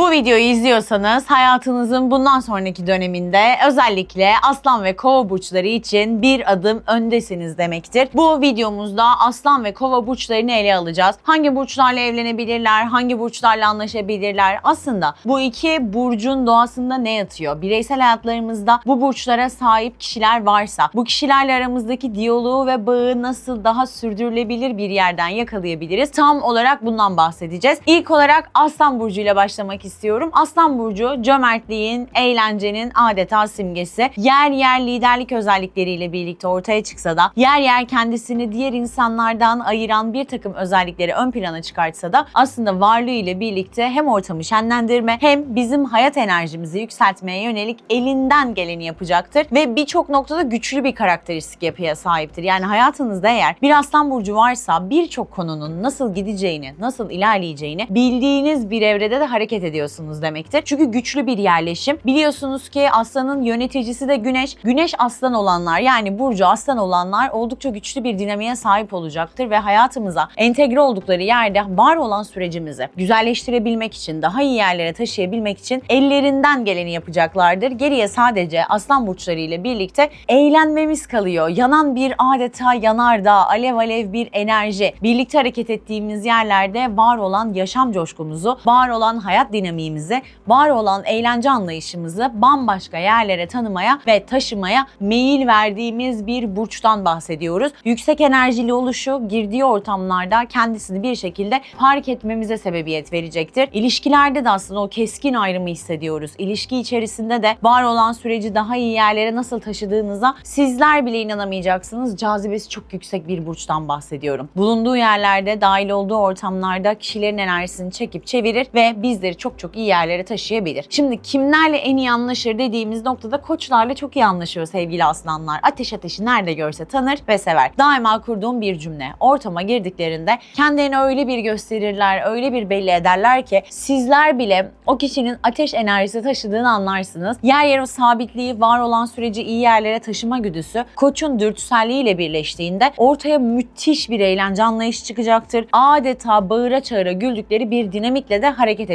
Bu videoyu izliyorsanız hayatınızın bundan sonraki döneminde özellikle aslan ve kova burçları için bir adım öndesiniz demektir. Bu videomuzda aslan ve kova burçlarını ele alacağız. Hangi burçlarla evlenebilirler, hangi burçlarla anlaşabilirler? Aslında bu iki burcun doğasında ne yatıyor? Bireysel hayatlarımızda bu burçlara sahip kişiler varsa, bu kişilerle aramızdaki diyaloğu ve bağı nasıl daha sürdürülebilir bir yerden yakalayabiliriz? Tam olarak bundan bahsedeceğiz. İlk olarak Aslan Burcu ile başlamak istiyorum. Aslan Burcu cömertliğin, eğlencenin adeta simgesi. Yer yer liderlik özellikleriyle birlikte ortaya çıksa da yer yer kendisini diğer insanlardan ayıran bir takım özellikleri ön plana çıkartsa da aslında varlığı ile birlikte hem ortamı şenlendirme hem bizim hayat enerjimizi yükseltmeye yönelik elinden geleni yapacaktır ve birçok noktada güçlü bir karakteristik yapıya sahiptir. Yani hayatınızda eğer bir aslan burcu varsa birçok konunun nasıl gideceğini, nasıl ilerleyeceğini bildiğiniz bir evrede de hareket ediyorsunuz demektir. Çünkü güçlü bir yerleşim. Biliyorsunuz ki aslanın yöneticisi de güneş. Güneş aslan olanlar yani burcu aslan olanlar oldukça güçlü bir dinamiğe sahip olacaktır ve hayatımıza entegre oldukları yerde var olan sürecimizi güzelleştirebilmek için, daha iyi yerlere taşıyabilmek için ellerinden geleni yapacaklardır. Geriye sadece aslan burçları ile birlikte eğlenmemiz kalıyor. Yanan bir adeta yanardağ, alev alev bir enerji. Birlikte hareket ettiğimiz yerlerde var olan yaşam coşkumuzu, var olan hayat dinamiğimizi, var olan eğlence anlayışımızı bambaşka yerlere tanımaya ve taşımaya meyil verdiğimiz bir burçtan bahsediyoruz. Yüksek enerjili oluşu girdiği ortamlarda kendisini bir şekilde fark etmemize sebebiyet verecektir. İlişkilerde de aslında o keskin ayrımı hissediyoruz. İlişki içerisinde de var olan süreci daha iyi yerlere nasıl taşıdığınıza sizler bile inanamayacaksınız. Cazibesi çok yüksek bir burçtan bahsediyorum. Bulunduğu yerlerde, dahil olduğu ortamlarda kişilerin enerjisini çekip çevirir ve bizleri çok çok iyi yerlere taşıyabilir. Şimdi kimlerle en iyi anlaşır dediğimiz noktada koçlarla çok iyi anlaşıyor sevgili aslanlar. Ateş ateşi nerede görse tanır ve sever. Daima kurduğum bir cümle. Ortama girdiklerinde kendilerini öyle bir gösterirler, öyle bir belli ederler ki sizler bile o kişinin ateş enerjisi taşıdığını anlarsınız. Yer yer o sabitliği, var olan süreci iyi yerlere taşıma güdüsü koçun dürtüselliğiyle birleştiğinde ortaya müthiş bir eğlence anlayışı çıkacaktır. Adeta bağıra çağıra güldükleri bir dinamikle de hareket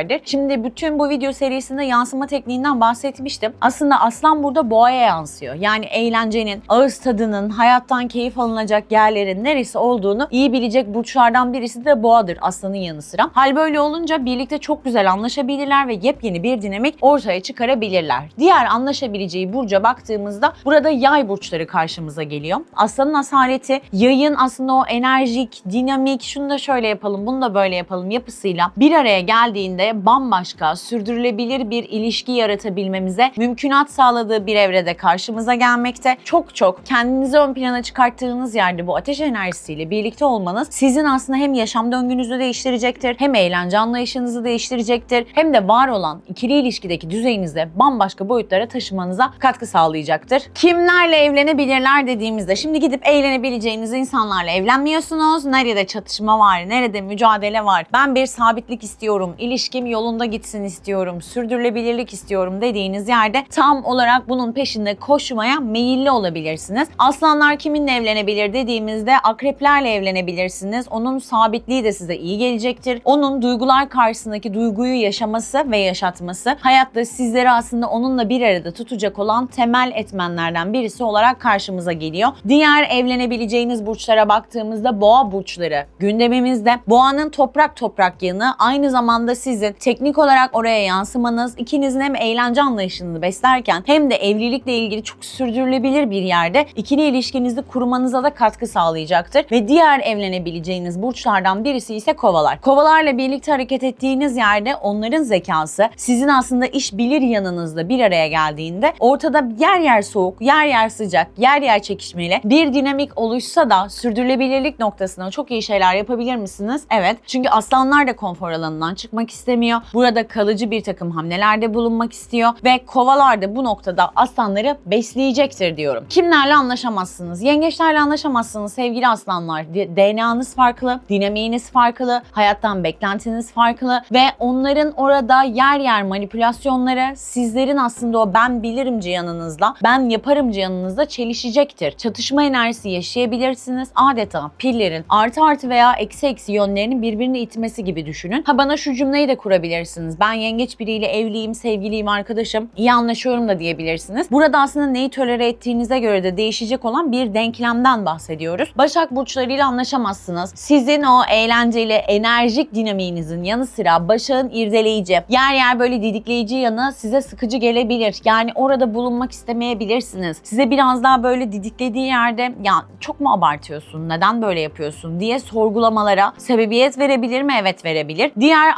edeceklerdir. Şimdi bütün bu video serisinde yansıma tekniğinden bahsetmiştim. Aslında aslan burada boğaya yansıyor. Yani eğlencenin, ağız tadının, hayattan keyif alınacak yerlerin neresi olduğunu iyi bilecek burçlardan birisi de boğadır aslanın yanı sıra. Hal böyle olunca birlikte çok güzel anlaşabilirler ve yepyeni bir dinamik ortaya çıkarabilirler. Diğer anlaşabileceği burca baktığımızda burada yay burçları karşımıza geliyor. Aslanın asaleti yayın aslında o enerjik, dinamik, şunu da şöyle yapalım, bunu da böyle yapalım yapısıyla bir araya geldiğinde bambaşka, sürdürülebilir bir ilişki yaratabilmemize mümkünat sağladığı bir evrede karşımıza gelmekte. Çok çok kendinizi ön plana çıkarttığınız yerde bu ateş enerjisiyle birlikte olmanız sizin aslında hem yaşam döngünüzü değiştirecektir, hem eğlence anlayışınızı değiştirecektir, hem de var olan ikili ilişkideki düzeyinizi bambaşka boyutlara taşımanıza katkı sağlayacaktır. Kimlerle evlenebilirler dediğimizde şimdi gidip eğlenebileceğiniz insanlarla evlenmiyorsunuz. Nerede çatışma var, nerede mücadele var. Ben bir sabitlik istiyorum, ilişkim yolunda gitsin istiyorum, sürdürülebilirlik istiyorum dediğiniz yerde tam olarak bunun peşinde koşmaya meyilli olabilirsiniz. Aslanlar kiminle evlenebilir dediğimizde akreplerle evlenebilirsiniz. Onun sabitliği de size iyi gelecektir. Onun duygular karşısındaki duyguyu yaşaması ve yaşatması hayatta sizleri aslında onunla bir arada tutacak olan temel etmenlerden birisi olarak karşımıza geliyor. Diğer evlenebileceğiniz burçlara baktığımızda boğa burçları gündemimizde. Boğanın toprak toprak yanı aynı zamanda sizin teknik olarak oraya yansımanız, ikinizin hem eğlence anlayışını beslerken hem de evlilikle ilgili çok sürdürülebilir bir yerde ikili ilişkinizi kurmanıza da katkı sağlayacaktır. Ve diğer evlenebileceğiniz burçlardan birisi ise kovalar. Kovalarla birlikte hareket ettiğiniz yerde onların zekası sizin aslında iş bilir yanınızda bir araya geldiğinde ortada yer yer soğuk, yer yer sıcak, yer yer çekişmeli bir dinamik oluşsa da sürdürülebilirlik noktasında çok iyi şeyler yapabilir misiniz? Evet. Çünkü aslanlar da konfor alanından çıkmak istemiyor. Burada kalıcı bir takım hamlelerde bulunmak istiyor ve kovalar da bu noktada aslanları besleyecektir diyorum. Kimlerle anlaşamazsınız? Yengeçlerle anlaşamazsınız sevgili aslanlar. DNA'nız farklı, dinamiğiniz farklı, hayattan beklentiniz farklı ve onların orada yer yer manipülasyonları sizlerin aslında o ben bilirimci yanınızla, ben yaparımcı yanınızda çelişecektir. Çatışma enerjisi yaşayabilirsiniz. Adeta pillerin artı artı veya eksi eksi yönlerinin birbirini itmesi gibi düşünün. Ha bana şu cümleyi de kurabilirsiniz. Ben yengeç biriyle evliyim, sevgiliyim, arkadaşım, iyi anlaşıyorum da diyebilirsiniz. Burada aslında neyi tolere ettiğinize göre de değişecek olan bir denklemden bahsediyoruz. Başak burçlarıyla anlaşamazsınız. Sizin o eğlenceli, enerjik dinamiğinizin yanı sıra Başak'ın irdeleyici, yer yer böyle didikleyici yanı size sıkıcı gelebilir. Yani orada bulunmak istemeyebilirsiniz. Size biraz daha böyle didiklediği yerde ya çok mu abartıyorsun, neden böyle yapıyorsun diye sorgulamalara sebebiyet verebilir mi? Evet verebilir. Diğer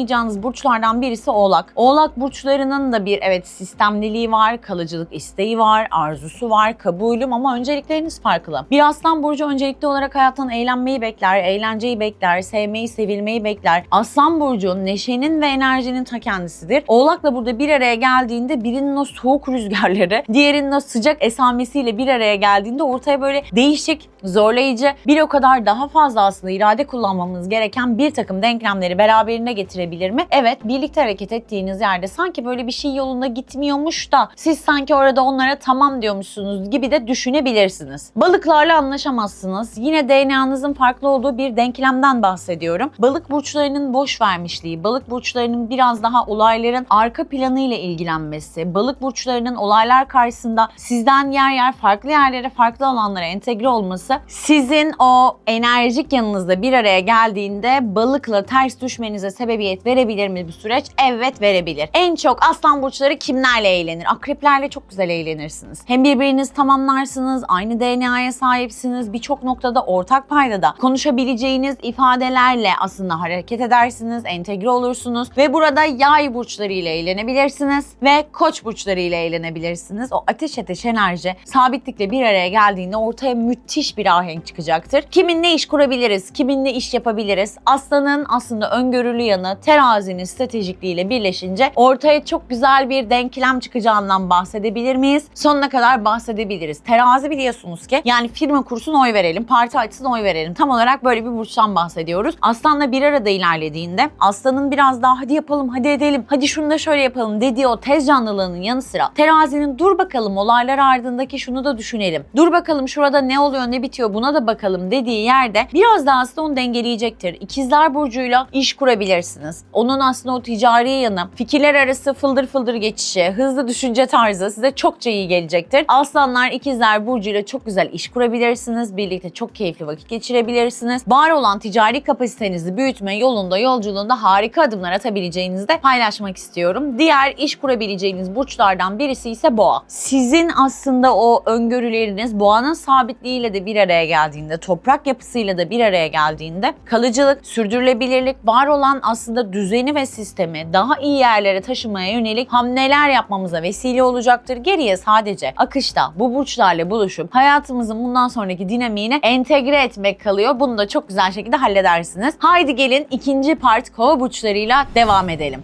anlaşamayacağınız burçlardan birisi Oğlak. Oğlak burçlarının da bir evet sistemliliği var, kalıcılık isteği var, arzusu var, kabulüm ama öncelikleriniz farklı. Bir aslan burcu öncelikli olarak hayattan eğlenmeyi bekler, eğlenceyi bekler, sevmeyi, sevilmeyi bekler. Aslan burcu neşenin ve enerjinin ta kendisidir. Oğlakla burada bir araya geldiğinde birinin o soğuk rüzgarları, diğerinin o sıcak esamesiyle bir araya geldiğinde ortaya böyle değişik, zorlayıcı, bir o kadar daha fazla aslında irade kullanmamız gereken bir takım denklemleri beraberine getirebilir mi? Evet, birlikte hareket ettiğiniz yerde sanki böyle bir şey yolunda gitmiyormuş da siz sanki orada onlara tamam diyormuşsunuz gibi de düşünebilirsiniz. Balıklarla anlaşamazsınız. Yine DNA'nızın farklı olduğu bir denklemden bahsediyorum. Balık burçlarının boş vermişliği, balık burçlarının biraz daha olayların arka planı ile ilgilenmesi, balık burçlarının olaylar karşısında sizden yer yer farklı yerlere, farklı alanlara entegre olması sizin o enerjik yanınızda bir araya geldiğinde balıkla ters düşmenize sebebiyet verebilir mi bu süreç? Evet verebilir. En çok aslan burçları kimlerle eğlenir? Akreplerle çok güzel eğlenirsiniz. Hem birbiriniz tamamlarsınız, aynı DNA'ya sahipsiniz. Birçok noktada ortak paydada konuşabileceğiniz ifadelerle aslında hareket edersiniz, entegre olursunuz ve burada yay burçlarıyla eğlenebilirsiniz ve koç burçlarıyla eğlenebilirsiniz. O ateş ateş enerji sabitlikle bir araya geldiğinde ortaya müthiş bir ahenk çıkacaktır. Kiminle iş kurabiliriz, kiminle iş yapabiliriz? Aslanın aslında öngörülü yanı terazinin stratejikliğiyle birleşince ortaya çok güzel bir denklem çıkacağından bahsedebilir miyiz? Sonuna kadar bahsedebiliriz. Terazi biliyorsunuz ki yani firma kursun oy verelim, parti açsın oy verelim. Tam olarak böyle bir burçtan bahsediyoruz. Aslanla bir arada ilerlediğinde aslanın biraz daha hadi yapalım, hadi edelim, hadi şunu da şöyle yapalım dediği o tez canlılığının yanı sıra terazinin dur bakalım olaylar ardındaki şunu da düşünelim. Dur bakalım şurada ne oluyor ne bitiyor buna da bakalım dediği yerde biraz daha aslında onu dengeleyecektir. İkizler Burcu'yla iş kurabilirsiniz. Onun aslında o ticari yanı, fikirler arası fıldır fıldır geçişi, hızlı düşünce tarzı size çokça iyi gelecektir. Aslanlar İkizler Burcu'yla çok güzel iş kurabilirsiniz. Birlikte çok keyifli vakit geçirebilirsiniz. Var olan ticari kapasitenizi büyütme yolunda, yolculuğunda harika adımlar atabileceğinizi de paylaşmak istiyorum. Diğer iş kurabileceğiniz burçlardan birisi ise Boğa. Sizin aslında o öngörüleriniz Boğa'nın sabitliğiyle de bir araya geldiğinde, toprak yapısıyla da bir araya geldiğinde kalıcılık, sürdürülebilirlik, var olan aslında düzeni ve sistemi daha iyi yerlere taşımaya yönelik hamleler yapmamıza vesile olacaktır. Geriye sadece akışta bu burçlarla buluşup hayatımızın bundan sonraki dinamiğini entegre etmek kalıyor. Bunu da çok güzel şekilde halledersiniz. Haydi gelin ikinci part kova burçlarıyla devam edelim.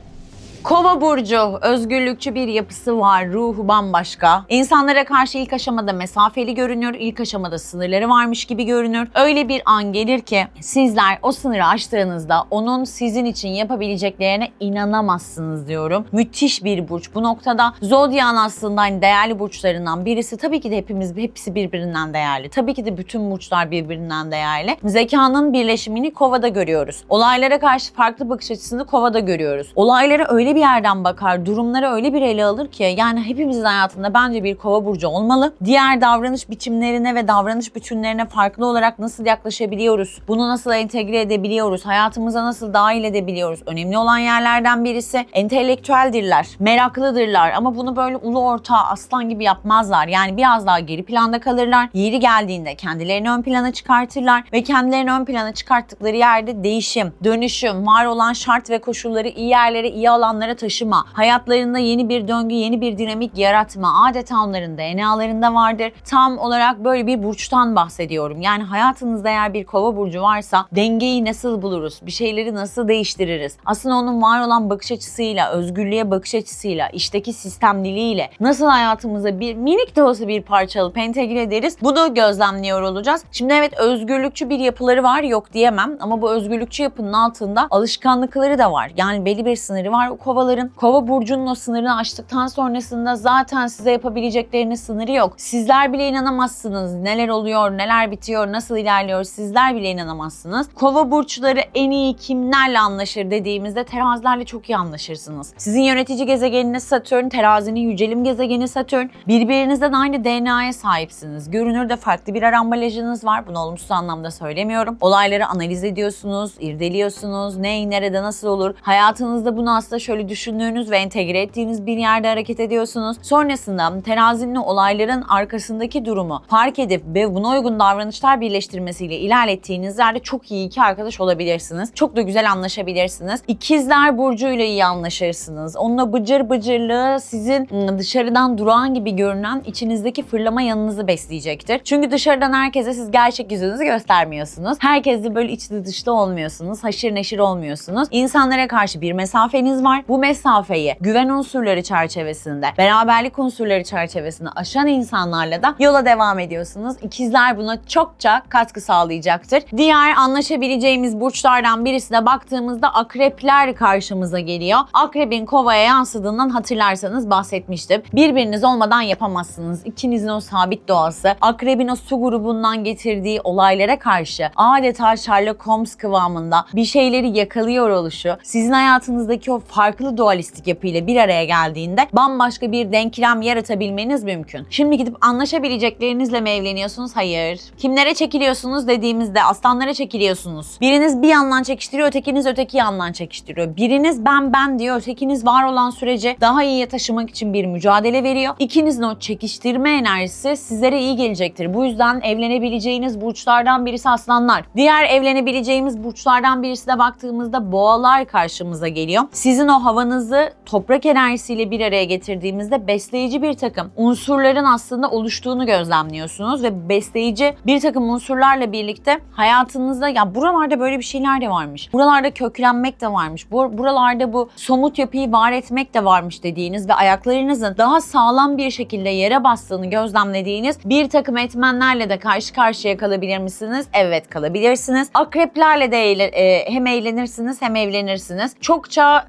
Kova burcu özgürlükçü bir yapısı var, ruhu bambaşka. İnsanlara karşı ilk aşamada mesafeli görünür, ilk aşamada sınırları varmış gibi görünür. Öyle bir an gelir ki sizler o sınırı aştığınızda onun sizin için yapabileceklerine inanamazsınız diyorum. Müthiş bir burç. Bu noktada Zodyan aslında hani değerli burçlarından birisi. Tabii ki de hepimiz hepsi birbirinden değerli. Tabii ki de bütün burçlar birbirinden değerli. Zekanın birleşimini kovada görüyoruz. Olaylara karşı farklı bakış açısını kovada görüyoruz. Olaylara öyle bir yerden bakar, durumları öyle bir ele alır ki yani hepimizin hayatında bence bir kova burcu olmalı. Diğer davranış biçimlerine ve davranış bütünlerine farklı olarak nasıl yaklaşabiliyoruz? Bunu nasıl entegre edebiliyoruz? Hayatımıza nasıl dahil edebiliyoruz? Önemli olan yerlerden birisi entelektüeldirler, meraklıdırlar ama bunu böyle ulu orta aslan gibi yapmazlar. Yani biraz daha geri planda kalırlar. Yeri geldiğinde kendilerini ön plana çıkartırlar ve kendilerini ön plana çıkarttıkları yerde değişim, dönüşüm, var olan şart ve koşulları iyi yerlere, iyi alanlara insanlara taşıma, hayatlarında yeni bir döngü, yeni bir dinamik yaratma adeta onların DNA'larında vardır. Tam olarak böyle bir burçtan bahsediyorum. Yani hayatınızda eğer bir kova burcu varsa dengeyi nasıl buluruz? Bir şeyleri nasıl değiştiririz? Aslında onun var olan bakış açısıyla, özgürlüğe bakış açısıyla, işteki sistem diliyle nasıl hayatımıza bir minik de olsa bir parça alıp entegre ederiz? Bunu gözlemliyor olacağız. Şimdi evet özgürlükçü bir yapıları var yok diyemem ama bu özgürlükçü yapının altında alışkanlıkları da var. Yani belli bir sınırı var o kovaların. Kova burcunun o sınırını aştıktan sonrasında zaten size yapabileceklerinin sınırı yok. Sizler bile inanamazsınız. Neler oluyor, neler bitiyor, nasıl ilerliyor sizler bile inanamazsınız. Kova burçları en iyi kimlerle anlaşır dediğimizde terazilerle çok iyi anlaşırsınız. Sizin yönetici gezegeniniz Satürn, terazinin yücelim gezegeni Satürn. Birbirinizden aynı DNA'ya sahipsiniz. Görünürde farklı bir ambalajınız var. Bunu olumsuz anlamda söylemiyorum. Olayları analiz ediyorsunuz, irdeliyorsunuz. Ne, nerede, nasıl olur? Hayatınızda bunu aslında şöyle düşündüğünüz ve entegre ettiğiniz bir yerde hareket ediyorsunuz. Sonrasında terazinin olayların arkasındaki durumu fark edip ve buna uygun davranışlar birleştirmesiyle ilerlettiğiniz yerde çok iyi iki arkadaş olabilirsiniz. Çok da güzel anlaşabilirsiniz. İkizler burcuyla iyi anlaşırsınız. Onunla bıcır bıcırlığı sizin ım, dışarıdan durağan gibi görünen içinizdeki fırlama yanınızı besleyecektir. Çünkü dışarıdan herkese siz gerçek yüzünüzü göstermiyorsunuz. Herkesle böyle içli dışlı olmuyorsunuz. Haşır neşir olmuyorsunuz. İnsanlara karşı bir mesafeniz var. Bu mesafeyi güven unsurları çerçevesinde, beraberlik unsurları çerçevesinde aşan insanlarla da yola devam ediyorsunuz. İkizler buna çokça katkı sağlayacaktır. Diğer anlaşabileceğimiz burçlardan birisi de baktığımızda akrepler karşımıza geliyor. Akrebin kovaya yansıdığından hatırlarsanız bahsetmiştim. Birbiriniz olmadan yapamazsınız. İkinizin o sabit doğası, akrebin o su grubundan getirdiği olaylara karşı adeta Sherlock Holmes kıvamında bir şeyleri yakalıyor oluşu, sizin hayatınızdaki o farklı dualistik yapıyla bir araya geldiğinde bambaşka bir denklem yaratabilmeniz mümkün. Şimdi gidip anlaşabileceklerinizle mi evleniyorsunuz? Hayır. Kimlere çekiliyorsunuz dediğimizde aslanlara çekiliyorsunuz. Biriniz bir yandan çekiştiriyor, ötekiniz öteki yandan çekiştiriyor. Biriniz ben ben diyor, ötekiniz var olan süreci daha iyiye taşımak için bir mücadele veriyor. İkinizin o çekiştirme enerjisi sizlere iyi gelecektir. Bu yüzden evlenebileceğiniz burçlardan birisi aslanlar. Diğer evlenebileceğimiz burçlardan birisi de baktığımızda boğalar karşımıza geliyor. Sizin o havanızı toprak enerjisiyle bir araya getirdiğimizde besleyici bir takım unsurların aslında oluştuğunu gözlemliyorsunuz ve besleyici bir takım unsurlarla birlikte hayatınızda ya buralarda böyle bir şeyler de varmış. Buralarda köklenmek de varmış. Bu, buralarda bu somut yapıyı var etmek de varmış dediğiniz ve ayaklarınızın daha sağlam bir şekilde yere bastığını gözlemlediğiniz bir takım etmenlerle de karşı karşıya kalabilir misiniz? Evet kalabilirsiniz. Akreplerle de eğle- e, hem eğlenirsiniz hem evlenirsiniz. Çokça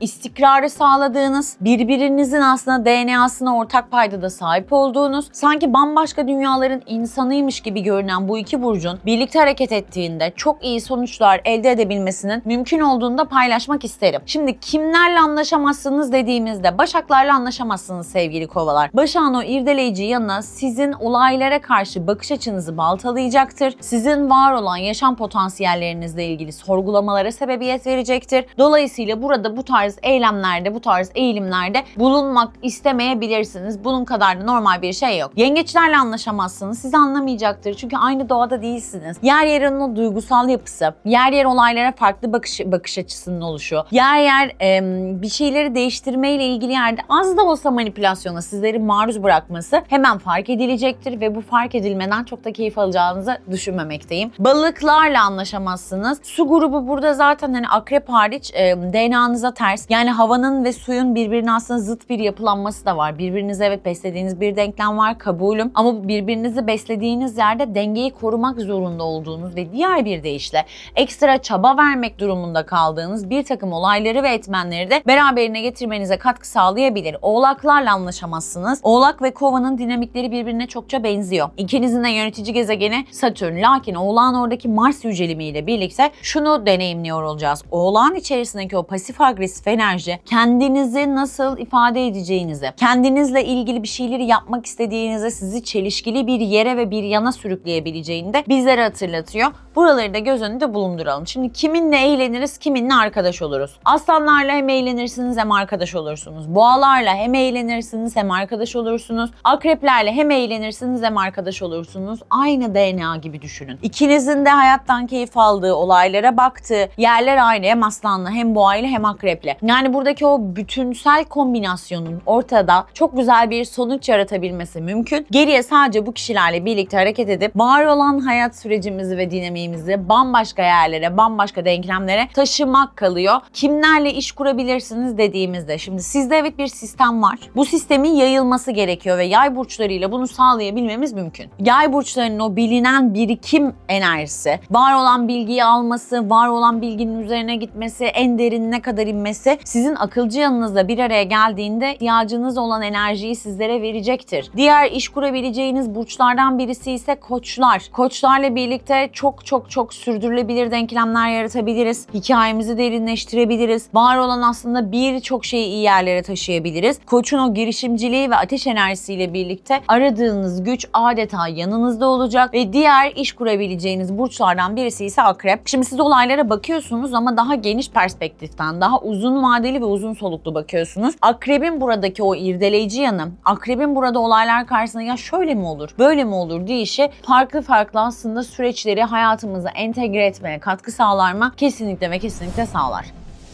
istikrarı sağladığınız, birbirinizin aslında DNA'sına ortak paydada sahip olduğunuz, sanki bambaşka dünyaların insanıymış gibi görünen bu iki burcun birlikte hareket ettiğinde çok iyi sonuçlar elde edebilmesinin mümkün olduğunu da paylaşmak isterim. Şimdi kimlerle anlaşamazsınız dediğimizde Başaklarla anlaşamazsınız sevgili kovalar. Başak'ın o irdeleyici yanına sizin olaylara karşı bakış açınızı baltalayacaktır. Sizin var olan yaşam potansiyellerinizle ilgili sorgulamalara sebebiyet verecektir. Dolayısıyla burada bu tarz eylemlerde, bu tarz eğilimlerde bulunmak istemeyebilirsiniz. Bunun kadar da normal bir şey yok. Yengeçlerle anlaşamazsınız. Sizi anlamayacaktır. Çünkü aynı doğada değilsiniz. Yer yerin o duygusal yapısı, yer yer olaylara farklı bakış, bakış açısının oluşu, yer yer em, bir şeyleri değiştirmeyle ilgili yerde az da olsa manipülasyona sizleri maruz bırakması hemen fark edilecektir ve bu fark edilmeden çok da keyif alacağınızı düşünmemekteyim. Balıklarla anlaşamazsınız. Su grubu burada zaten hani akrep hariç e, DNA'nıza ters. Yani havanın ve suyun birbirine aslında zıt bir yapılanması da var. Birbirinize evet beslediğiniz bir denklem var kabulüm. Ama birbirinizi beslediğiniz yerde dengeyi korumak zorunda olduğunuz ve diğer bir deyişle ekstra çaba vermek durumunda kaldığınız bir takım olayları ve etmenleri de beraberine getirmenize katkı sağlayabilir. Oğlaklarla anlaşamazsınız. Oğlak ve kovanın dinamikleri birbirine çokça benziyor. İkinizin de yönetici gezegeni Satürn. Lakin oğlağın oradaki Mars yücelimiyle birlikte şunu deneyimliyor olacağız. Oğlağın içerisindeki o pasif agresif enerji kendinizi nasıl ifade edeceğinizi, kendinizle ilgili bir şeyleri yapmak istediğinizde sizi çelişkili bir yere ve bir yana sürükleyebileceğini de bizlere hatırlatıyor. Buraları da göz önünde bulunduralım. Şimdi kiminle eğleniriz, kiminle arkadaş oluruz. Aslanlarla hem eğlenirsiniz hem arkadaş olursunuz. Boğalarla hem eğlenirsiniz hem arkadaş olursunuz. Akreplerle hem eğlenirsiniz hem arkadaş olursunuz. Aynı DNA gibi düşünün. İkinizin de hayattan keyif aldığı, olaylara baktığı yerler aynı. Hem aslanla hem boğayla hem akreple. Yani buradaki o bütünsel kombinasyonun ortada çok güzel bir sonuç yaratabilmesi mümkün. Geriye sadece bu kişilerle birlikte hareket edip var olan hayat sürecimizi ve dinamiğimizi bambaşka yerlere, bambaşka denklemlere taşımak kalıyor. Kimlerle iş kurabilirsiniz dediğimizde şimdi sizde evet bir sistem var. Bu sistemin yayılması gerekiyor ve yay burçlarıyla bunu sağlayabilmemiz mümkün. Yay burçlarının o bilinen birikim enerjisi, var olan bilgiyi alması, var olan bilginin üzerine gitmesi, en derinine kadar inmesi sizin akılcı yanınızla bir araya geldiğinde ihtiyacınız olan enerjiyi sizlere verecektir. Diğer iş kurabileceğiniz burçlardan birisi ise koçlar. Koçlarla birlikte çok çok çok sürdürülebilir denklemler yaratabiliriz. Hikayemizi derinleştirebiliriz. Var olan aslında birçok şeyi iyi yerlere taşıyabiliriz. Koçun o girişimciliği ve ateş enerjisiyle birlikte aradığınız güç adeta yanınızda olacak ve diğer iş kurabileceğiniz burçlardan birisi ise akrep. Şimdi siz olaylara bakıyorsunuz ama daha geniş perspektiften, daha uzun vadeli ve uzun soluklu bakıyorsunuz. Akrebin buradaki o irdeleyici yanı, akrebin burada olaylar karşısında ya şöyle mi olur, böyle mi olur deyişi farklı farklı aslında süreçleri hayatımıza entegre etmeye katkı sağlar mı? Kesinlikle ve kesinlikle sağlar.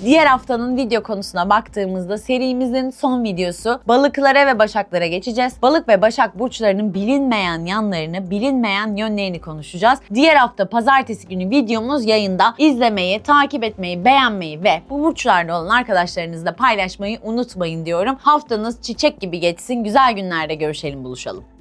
Diğer haftanın video konusuna baktığımızda serimizin son videosu balıklara ve başaklara geçeceğiz. Balık ve başak burçlarının bilinmeyen yanlarını, bilinmeyen yönlerini konuşacağız. Diğer hafta pazartesi günü videomuz yayında. İzlemeyi, takip etmeyi, beğenmeyi ve bu burçlarda olan arkadaşlarınızla paylaşmayı unutmayın diyorum. Haftanız çiçek gibi geçsin. Güzel günlerde görüşelim, buluşalım.